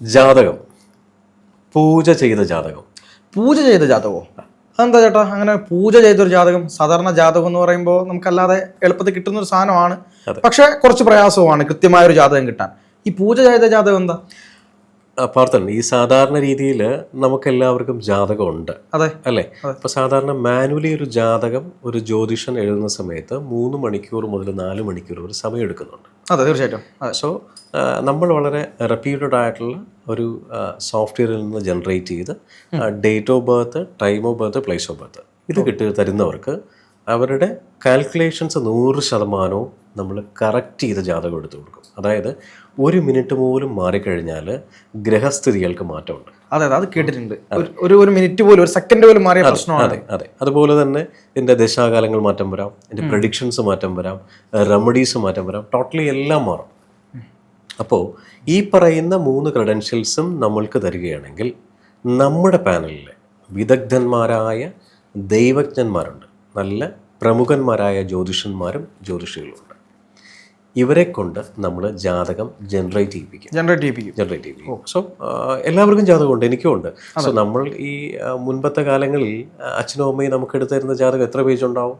ജാതകം. പൂജ ചെയ്ത ജാതകം. പൂജ ചെയ്ത ജാതകമോ അതെന്താ ചേട്ടാ? അങ്ങനെ പൂജ ചെയ്തൊരു ജാതകം സാധാരണ ജാതകം എന്ന് പറയുമ്പോൾ നമുക്കല്ലാതെ എളുപ്പത്തിൽ കിട്ടുന്ന ഒരു സാധനമാണ്. പക്ഷെ കുറച്ച് പ്രയാസവുമാണ് കൃത്യമായ ഒരു ജാതകം കിട്ടാൻ. ഈ പൂജ ചെയ്ത ജാതകം എന്താ? പാർത്ഥൻ ഈ സാധാരണ രീതിയിൽ നമുക്ക് എല്ലാവർക്കും ജാതകം ഉണ്ട് അതെ. അല്ലെ അപ്പൊ സാധാരണ മാനുവലി ഒരു ജാതകം ഒരു ജ്യോതിഷൻ എഴുതുന്ന സമയത്ത് മൂന്ന് മണിക്കൂർ മുതൽ നാല് മണിക്കൂർ ഒരു സമയം എടുക്കുന്നുണ്ട് അതെ തീർച്ചയായിട്ടും. അതെ. സോ നമ്മൾ വളരെ റെപ്യൂട്ടഡ് ആയിട്ടുള്ള ഒരു സോഫ്റ്റ്വെയറിൽ നിന്ന് ജനറേറ്റ് ചെയ്ത് date of birth time of birth place of birth ഇത് കിട്ടി തരുന്നവർക്ക് അവരുടെ കാൽക്കുലേഷൻസ് നൂറ് ശതമാനവും നമ്മൾ കറക്റ്റ് ചെയ്ത് ജാതകം എടുത്തു കൊടുക്കും. അതായത് ഒരു മിനിറ്റ് പോലും മാറിക്കഴിഞ്ഞാൽ ഗ്രഹസ്ഥിതികൾക്ക് മാറ്റമുണ്ട്. അതെ അതെ കേട്ടിട്ടുണ്ട്. ഒരു ഒരു മിനിറ്റ് പോലും ഒരു സെക്കൻഡ് പോലും മാറിയ പ്രശ്നമാണ് അതെ അതെ. അതുപോലെ തന്നെ എന്റെ ദശാകാലങ്ങൾ മാറ്റം വരാം എന്റെ പ്രഡിക്ഷൻസ് മാറ്റം വരാം റെമഡീസ് മാറ്റം വരാം ടോട്ടലി എല്ലാം മാറും. അപ്പോൾ ഈ പറയുന്ന മൂന്ന് ക്രെഡൻഷ്യൽസും നമ്മൾക്ക് തരികയാണെങ്കിൽ നമ്മുടെ പാനലിൽ വിദഗ്ധന്മാരായ ദൈവജ്ഞന്മാരുണ്ട്. നല്ല പ്രമുഖന്മാരായ ജ്യോതിഷന്മാരും ജ്യോതിഷികളുമുണ്ട് ഇവരെ കൊണ്ട് നമ്മൾ ജാതകം ജനറേറ്റ് ചെയ്യിപ്പിക്കും. ജനറേറ്റ് ചെയ്യിപ്പിക്കും. ജനറേറ്റ് ചെയ്യിപ്പിക്കും. സോ എല്ലാവർക്കും ജാതകമുണ്ട് എനിക്കും ഉണ്ട്. സോ നമ്മൾ ഈ മുൻപത്തെ കാലങ്ങളിൽ അച്ഛനും അമ്മയും നമുക്ക് എടുത്തിരുന്ന ജാതകം എത്ര പേജ് ഉണ്ടാവും?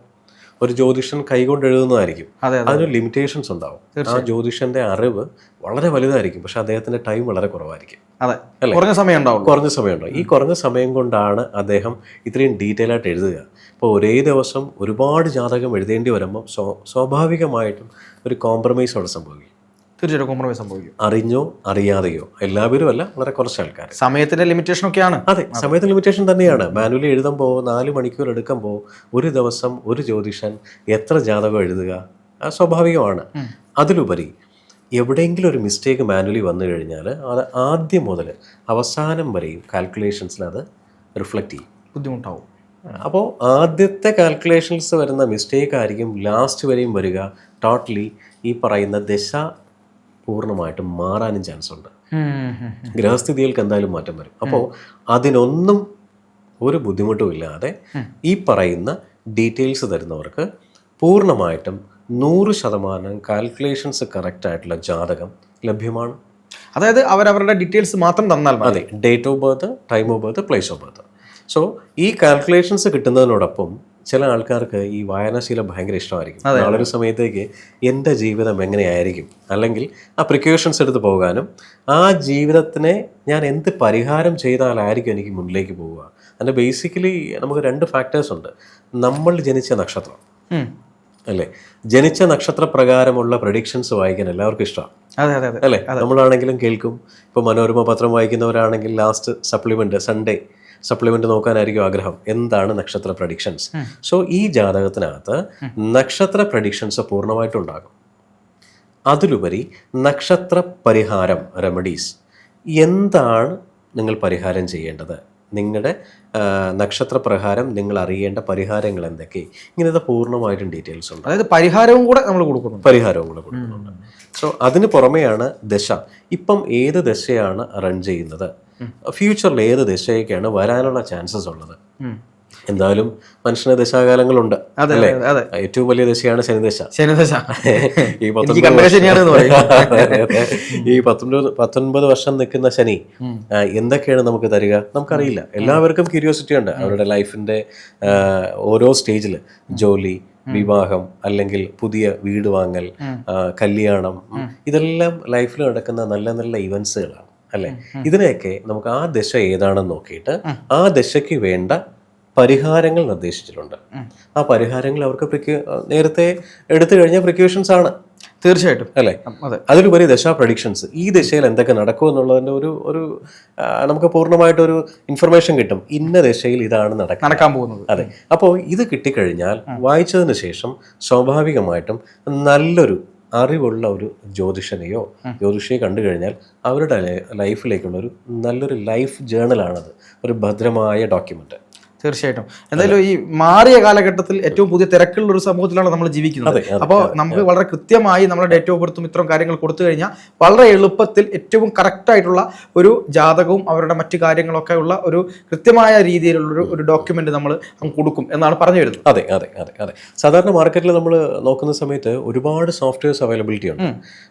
ഒരു ജ്യോതിഷൻ കൈകൊണ്ട് എഴുതുന്നതായിരിക്കും. അതെ അതെ. അതിന് ലിമിറ്റേഷൻസ് ഉണ്ടാവും. ആ ജ്യോതിഷന്റെ അറിവ് വളരെ വലുതായിരിക്കും. പക്ഷെ അദ്ദേഹത്തിന്റെ ടൈം വളരെ കുറവായിരിക്കും. അതെ. കുറഞ്ഞ സമയം ഉണ്ടാവും കുറഞ്ഞ ഉണ്ടാവും. ഈ കുറഞ്ഞ സമയം കൊണ്ടാണ് അദ്ദേഹം ഇത്രയും ഡീറ്റെയിൽ ആയിട്ട് എഴുതുക. ഇപ്പോൾ ഒരേ ദിവസം ഒരുപാട് ജാതകം എഴുതേണ്ടി വരുമ്പോൾ സ്വാഭാവികമായിട്ടും ഒരു കോംപ്രമൈസ് അവിടെ സംഭവിക്കും. തീർച്ചയായിട്ടും കോംപ്രമൈസ് സംഭവിക്കും. അറിഞ്ഞോ അറിയാതെയോ? എല്ലാവരും അല്ല വളരെ കുറച്ച് ആൾക്കാർ സമയത്തിന്റെ ലിമിറ്റേഷൻ ഒക്കെയാണ്. അതെ സമയത്തിന്റെ ലിമിറ്റേഷൻ തന്നെയാണ്. മാനുവലി എഴുതുമ്പോൾ നാല് മണിക്കൂർ എടുക്കുമ്പോൾ ഒരു ദിവസം ഒരു ജ്യോതിഷൻ എത്ര ജാതകം എഴുതുക സ്വാഭാവികമാണ്. അതിലുപരി എവിടെയെങ്കിലും ഒരു മിസ്റ്റേക്ക് മാനുവലി വന്നു കഴിഞ്ഞാൽ അത് ആദ്യം മുതൽ അവസാനം വരെയും കാൽക്കുലേഷൻസിൽ അത് റിഫ്ലക്റ്റ് ചെയ്യും. ബുദ്ധിമുട്ടാവും. അപ്പോൾ ആദ്യത്തെ കാൽക്കുലേഷൻസ് വരുന്ന മിസ്റ്റേക്ക് ആയിരിക്കും ലാസ്റ്റ് വരെയും വരിക ടോട്ടലി ഈ പറയുന്ന ദശ പൂർണമായിട്ടും മാറാനും ചാൻസ് ഉണ്ട്. ഗ്രഹസ്ഥിതികൾക്ക് എന്തായാലും മാറ്റം വരും. അപ്പോൾ അതിനൊന്നും ഒരു ബുദ്ധിമുട്ടും ഇല്ലാതെ ഈ പറയുന്ന ഡീറ്റെയിൽസ് തരുന്നവർക്ക് പൂർണമായിട്ടും നൂറ് ശതമാനം കാൽക്കുലേഷൻസ് കറക്റ്റ് ആയിട്ടുള്ള ജാതകം ലഭ്യമാണ്. അതായത് അവരവരുടെ ഡീറ്റെയിൽസ് മാത്രം തന്നാൽ അതെ date of birth time of birth place of birth so ഈ കാൽക്കുലേഷൻസ് കിട്ടുന്നതിനോടൊപ്പം ചില ആൾക്കാർക്ക് ഈ വായനാശീലം ഭയങ്കര ഇഷ്ടമായിരിക്കും. നാളെ ഒരു സമയത്തേക്ക് എന്റെ ജീവിതം എങ്ങനെയായിരിക്കും? അല്ലെങ്കിൽ ആ പ്രിക്കോഷൻസ് എടുത്ത് പോകാനും ആ ജീവിതത്തിനെ ഞാൻ എന്ത് പരിഹാരം ചെയ്താലായിരിക്കും എനിക്ക് മുന്നിലേക്ക് പോവുക? അതിന്റെ ബേസിക്കലി നമുക്ക് രണ്ട് ഫാക്ടേഴ്സ് ഉണ്ട്. നമ്മൾ ജനിച്ച നക്ഷത്രം. അല്ലേ? ജനിച്ച നക്ഷത്ര പ്രകാരമുള്ള പ്രഡിക്ഷൻസ് വായിക്കാൻ എല്ലാവർക്കും ഇഷ്ടമാണ്. അല്ലേ? നമ്മളാണെങ്കിലും കേൾക്കും. ഇപ്പോൾ മനോരമ പത്രം വായിക്കുന്നവരാണെങ്കിൽ ലാസ്റ്റ് സപ്ലിമെന്റ് സൺഡേ സപ്ലിമെന്റ് നോക്കാനായിരിക്കും ആഗ്രഹം. എന്താണ് നക്ഷത്ര പ്രഡിക്ഷൻസ് സോ ഈ ജാതകത്തിനകത്ത് നക്ഷത്ര പ്രഡിക്ഷൻസ് പൂർണമായിട്ടും ഉണ്ടാകും. അതിലുപരി നക്ഷത്ര പരിഹാരം റെമഡീസ് എന്താണ് നിങ്ങൾ പരിഹാരം ചെയ്യേണ്ടത്? നിങ്ങളുടെ നക്ഷത്ര പ്രകാരം നിങ്ങൾ അറിയേണ്ട പരിഹാരങ്ങൾ എന്തൊക്കെ? ഇങ്ങനത്തെ പൂർണമായിട്ടും ഡീറ്റെയിൽസ് ഉണ്ട്. അതായത് പരിഹാരവും കൂടെ നമ്മൾ കൊടുക്കുന്നു പരിഹാരവും കൂടെ കൊടുക്കുന്നുണ്ട്. സോ അതിന് പുറമെയാണ് ദശ. ഇപ്പം ഏത് ദശയാണ് റൺ ചെയ്യുന്നത്? ഫ്യൂച്ചറിൽ ഏത് ദിശയൊക്കെയാണ് വരാനുള്ള ചാൻസസ് ഉള്ളത്. എന്തായാലും മനുഷ്യന് ദശാകാലങ്ങളുണ്ട് അതല്ലേ ഏറ്റവും വലിയ ദശയാണ് ശനിദശ. ശനിദശ. ഈ അതെ. ഈ പത്തൊൻപത് പത്തൊൻപത് വർഷം നിൽക്കുന്ന ശനി എന്തൊക്കെയാണ് നമുക്ക് തരിക? നമുക്കറിയില്ല. എല്ലാവർക്കും ക്യൂരിയോസിറ്റി ഉണ്ട്. അവരുടെ ലൈഫിന്റെ ഓരോ സ്റ്റേജിൽ ജോലി വിവാഹം അല്ലെങ്കിൽ പുതിയ വീട് വാങ്ങൽ കല്യാണം ഇതെല്ലാം ലൈഫിൽ നടക്കുന്ന നല്ല നല്ല ഇവന്റ്സുകളാണ് അല്ലെ? ഇതിനെയൊക്കെ നമുക്ക് ആ ദശ ഏതാണെന്ന് നോക്കിയിട്ട് ആ ദശയ്ക്ക് വേണ്ട പരിഹാരങ്ങൾ നിർദ്ദേശിച്ചിട്ടുണ്ട്. ആ പരിഹാരങ്ങൾ അവർക്ക് പ്രിക്യൂ നേരത്തെ എടുത്തു കഴിഞ്ഞ പ്രിക്യൂഷൻസ് ആണ്. തീർച്ചയായിട്ടും. അല്ലേ? അതെ. അതിലുപരി ദശാ പ്രഡിക്ഷൻസ് ഈ ദശയിൽ എന്തൊക്കെ നടക്കും എന്നുള്ളതിന്റെ ഒരു ഒരു നമുക്ക് നമുക്ക് പൂർണമായിട്ടൊരു ഇൻഫർമേഷൻ കിട്ടും. ഇന്ന ദശയിൽ ഇതാണ് നടക്കാൻ പോകുന്നത്. അതെ. അപ്പോൾ ഇത് കിട്ടിക്കഴിഞ്ഞാൽ വായിച്ചതിന് ശേഷം സ്വാഭാവികമായിട്ടും നല്ലൊരു അറിവുള്ള ഒരു ജ്യോതിഷനെയോ ജ്യോതിഷിയെ കണ്ടു കഴിഞ്ഞാൽ അവരുടെ ലൈഫിലേക്കുള്ള ഒരു നല്ലൊരു ലൈഫ് ജേണലാണത്. ഒരു ഭദ്രമായ ഡോക്യുമെന്റ് തീർച്ചയായിട്ടും. എന്തായാലും ഈ മാറിയ കാലഘട്ടത്തിൽ ഏറ്റവും പുതിയ തിരക്കുള്ള ഒരു സമൂഹത്തിലാണ് നമ്മൾ ജീവിക്കുന്നത്. അപ്പോൾ നമുക്ക് വളരെ കൃത്യമായി നമ്മുടെ ഡേറ്റ് ഓഫ് ബർത്തും ഇത്തരം കാര്യങ്ങൾ കൊടുത്തു കഴിഞ്ഞാൽ വളരെ എളുപ്പത്തിൽ ഏറ്റവും കറക്റ്റ് ആയിട്ടുള്ള ഒരു ജാതകവും അവരുടെ മറ്റു കാര്യങ്ങളൊക്കെ ഉള്ള ഒരു കൃത്യമായ രീതിയിലുള്ള ഒരു ഡോക്യുമെന്റ് നമ്മൾ കൊടുക്കും എന്നാണ് പറഞ്ഞു വരുന്നത്. അതെ അതെ അതെ അതെ. സാധാരണ മാർക്കറ്റിൽ നമ്മൾ നോക്കുന്ന സമയത്ത് ഒരുപാട് സോഫ്റ്റ്വെയർസ് അവൈലബിലിറ്റി ഉണ്ട്.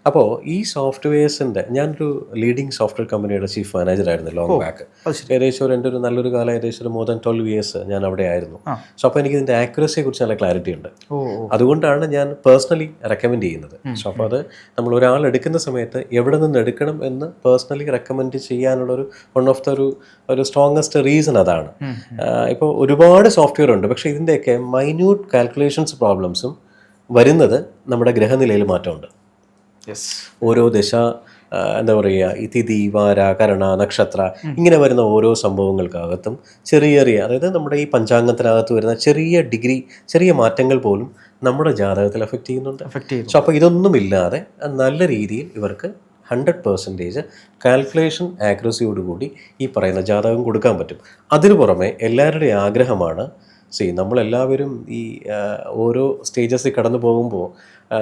അപ്പോൾ ഈ സോഫ്റ്റ്വെയർസിന്റെ ഞാനൊരു ലീഡിംഗ് സോഫ്റ്റ്വെയർ കമ്പനിയുടെ ചീഫ് മാനേജർ ആയിരുന്നു ലോങ് ബാക്ക്. ഏകദേശം ഒരു എന്റെ ഒരു നല്ലൊരു കാലം ഏകദേശം ഒരു മോർ ദാൻ ട്വൽവ് ഇയേഴ്സ് ഞാൻ അവിടെ ആയിരുന്നു സോ അപ്പോൾ എനിക്ക് ഇതിന്റെ ആക്യുറസിയെ കുറിച്ച് നല്ല ക്ലാരിറ്റി ഉണ്ട്. അതുകൊണ്ടാണ് ഞാൻ പേഴ്സണലി റെക്കമെൻഡ് ചെയ്യുന്നത്. സോ അപ്പോൾ അത് നമ്മൾ ഒരാൾ എടുക്കുന്ന സമയത്ത് എവിടെ നിന്ന് എടുക്കണം എന്ന് പേഴ്സണലി റെക്കമെൻഡ് ചെയ്യാനുള്ള ഒരു വൺ ഓഫ് ദ ഒരു ഒരു സ്ട്രോങ്ങസ്റ്റ് റീസൺ അതാണ്. ഇപ്പോൾ ഒരുപാട് സോഫ്റ്റ്വെയർ ഉണ്ട്. പക്ഷേ ഇതിന്റെയൊക്കെ മൈന്യൂട്ട് കാൽക്കുലേഷൻസ് പ്രോബ്ലംസും വരുന്നത് നമ്മുടെ ഗ്രഹനിലയിൽ മാറ്റമുണ്ട്. ഓരോ ദശ എന്താ പറയുക ഈ തിഥി വാര കരണ നക്ഷത്ര ഇങ്ങനെ വരുന്ന ഓരോ സംഭവങ്ങൾക്കകത്തും ചെറിയ ചെറിയ അതായത് നമ്മുടെ ഈ പഞ്ചാംഗത്തിനകത്ത് വരുന്ന ചെറിയ ഡിഗ്രി ചെറിയ മാറ്റങ്ങൾ പോലും നമ്മുടെ ജാതകത്തിൽ എഫക്റ്റ് ചെയ്യുന്നുണ്ട്. സോ അപ്പോൾ ഇതൊന്നുമില്ലാതെ നല്ല രീതിയിൽ ഇവർക്ക് ഹൺഡ്രഡ് പെർസെന്റേജ് കാൽക്കുലേഷൻ ആക്യുറസിയോടുകൂടി ഈ പറയുന്ന ജാതകം കൊടുക്കാൻ പറ്റും. അതിനു പുറമെ എല്ലാവരുടെയും ആഗ്രഹമാണ് സി നമ്മളെല്ലാവരും ഈ ഓരോ സ്റ്റേജസിൽ കടന്നു പോകുമ്പോൾ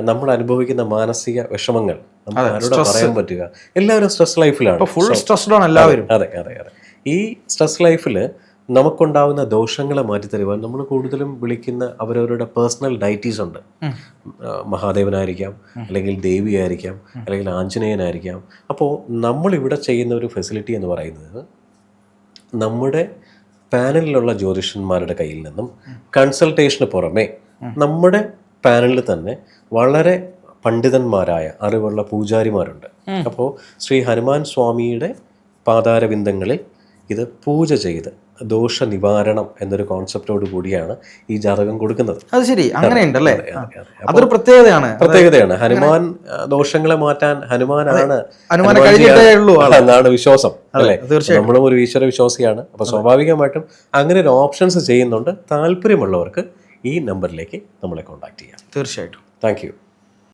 നമ്മൾ അനുഭവിക്കുന്ന മാനസിക വിഷമങ്ങൾ നമുക്ക് ആരോട് പറയാൻ പറ്റുക? എല്ലാവരും സ്ട്രെസ് ലൈഫിലാണ് ഫുൾ സ്ട്രെസ്ഡ് ആണ് എല്ലാവരും. അതെ അതെ അതെ. ഈ സ്ട്രെസ് ലൈഫിൽ നമുക്കുണ്ടാവുന്ന ദോഷങ്ങളെ മാറ്റി തരുവാൻ നമ്മൾ കൂടുതലും വിളിക്കുന്ന അവരവരുടെ പേഴ്സണൽ ഡൈറ്റീസ് ഉണ്ട്. മഹാദേവനായിരിക്കാം അല്ലെങ്കിൽ ദേവിയായിരിക്കാം അല്ലെങ്കിൽ ആഞ്ജനേയനായിരിക്കാം. അപ്പോൾ നമ്മളിവിടെ ചെയ്യുന്ന ഒരു ഫെസിലിറ്റി എന്ന് പറയുന്നത് നമ്മുടെ പാനലിലുള്ള ജ്യോതിഷന്മാരുടെ കയ്യിൽ നിന്നും കൺസൾട്ടേഷന് പുറമെ നമ്മുടെ പാനലിൽ തന്നെ വളരെ പണ്ഡിതന്മാരായ അറിവുള്ള പൂജാരിമാരുണ്ട്. അപ്പോൾ ശ്രീ ഹനുമാൻ സ്വാമിയുടെ പാതാരവിന്ദങ്ങളിൽ ഇത് പൂജ ചെയ്ത് ദോഷ നിവാരണം എന്നൊരു കോൺസെപ്റ്റോട് കൂടിയാണ് ഈ ജാതകം കൊടുക്കുന്നത്. അത് ശരി അതെ, അതെ. അതൊരു പ്രത്യേകതയാണ്. പ്രത്യേകതയാണ്. ഹനുമാൻ ദോഷങ്ങളെ മാറ്റാൻ ഹനുമാനാണ് എന്നാണ് വിശ്വാസം അല്ലേ? തീർച്ചയായും. നമ്മളും ഒരു ഈശ്വര വിശ്വാസിയാണ്. അപ്പൊ സ്വാഭാവികമായിട്ടും അങ്ങനെ ഒരു ഓപ്ഷൻസ് ചെയ്യുന്നുണ്ട്. താല്പര്യമുള്ളവർക്ക് ഈ നമ്പറിലേക്ക് നമ്മളെ കോൺടാക്ട് ചെയ്യാം. തീർച്ചയായിട്ടും. Thank you